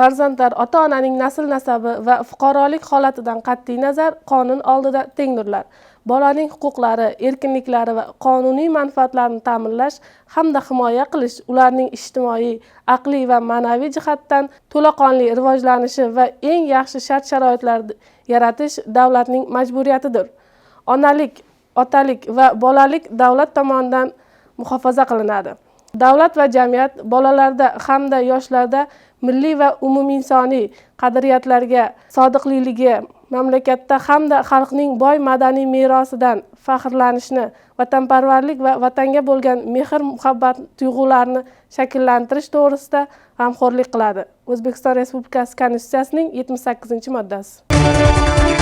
farzandlar ota onaning nasl nasabi va fuqarolik holatidan qat'iy nazar qonun oldida tengdirlar. Bolaning huquqlari erkinliklari va qonuniy manfaatlarini ta'minlash hamda himoya qilish ularning ijtimoiy aqliy va ma'naviy jihatdan to'laqonli rivojlanishi va eng yaxshi shart sharoitlar yaratish davlatning majburiyatidir. Onalik otalik va bolalik davlat tomonidan muhofaza qilinadi. Davlat va jamiyat bolalarda hamda yoshlarda milliy va umuminsoniy qadriyatlarga sodiqliligi mamlakatda hamda xalqning boy madaniy merosidan faxrlanishni vatanparvarlik va vatanga bo'lgan mehr muhabbat tuyg'ularini shakllantirish to'g'risida g'amxo'rlik qiladi. O'zbekiston respublikasi konstitutsiyasining yetmish sakkizinchi moddasi.